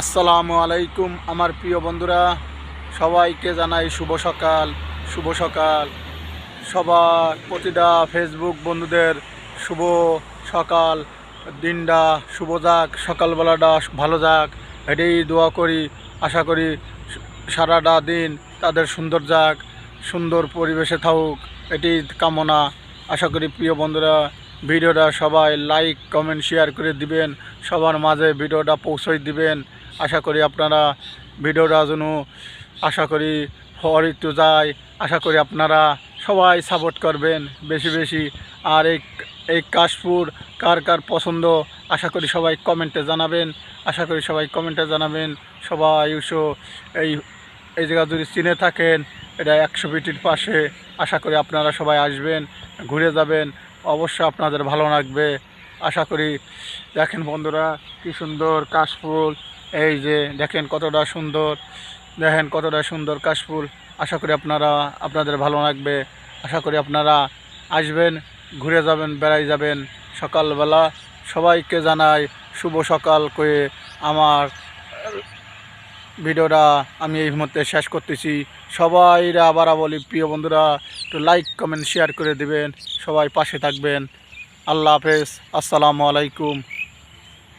আসসালামু আলাইকুম, আমার প্রিয় বন্ধুরা। সবাইকে জানাই শুভ সকাল শুভ সকাল। সবার প্রতিটা ফেসবুক বন্ধুদের শুভ সকাল, দিনটা শুভ যাক, সকালবেলাটা ভালো যাক। এটাই দোয়া করি, আশা করি সারাটা দিন তাদের সুন্দর যাক, সুন্দর পরিবেশে থাকুক এটি কামনা। আশা করি প্রিয় বন্ধুরা, ভিডিওটা সবাই লাইক কমেন্ট শেয়ার করে দিবেন, সবার মাঝে ভিডিওটা পৌঁছই দিবেন। আশা করি আপনারা ভিডিওটা যেন আশা করি হরিত যায়। আশা করি আপনারা সবাই সাপোর্ট করবেন বেশি বেশি। আর এই এই কাশপুর কার কার পছন্দ, আশা করি সবাই কমেন্টে জানাবেন। আশা করি সবাই কমেন্টে জানাবেন, সবাই উৎসো এই এই জায়গা যদি চিনে থাকেন, এটা একশো ফিটির পাশে, আশা করি আপনারা সবাই আসবেন, ঘুরে যাবেন। অবশ্যই আপনাদের ভালো লাগবে। আশা করি, দেখেন বন্ধুরা, কি সুন্দর কাশফুল। এই যে দেখেন কতটা সুন্দর, দেখেন কতটা সুন্দর কাশফুল। আশা করি আপনারা, আপনাদের ভালো লাগবে। আশা করি আপনারা আসবেন, ঘুরে যাবেন, বেড়াই যাবেন। সকালবেলা সবাইকে জানাই শুভ সকাল করে আমার ভিডিওটা আমি এই মুহূর্তে শেষ করতেছি। সবাইরা আবার বলি, প্রিয় বন্ধুরা, একটু লাইক কমেন্ট শেয়ার করে দিবেন। সবাই পাশে থাকবেন। আল্লাহ হাফেজ। আসসালামু আলাইকুম।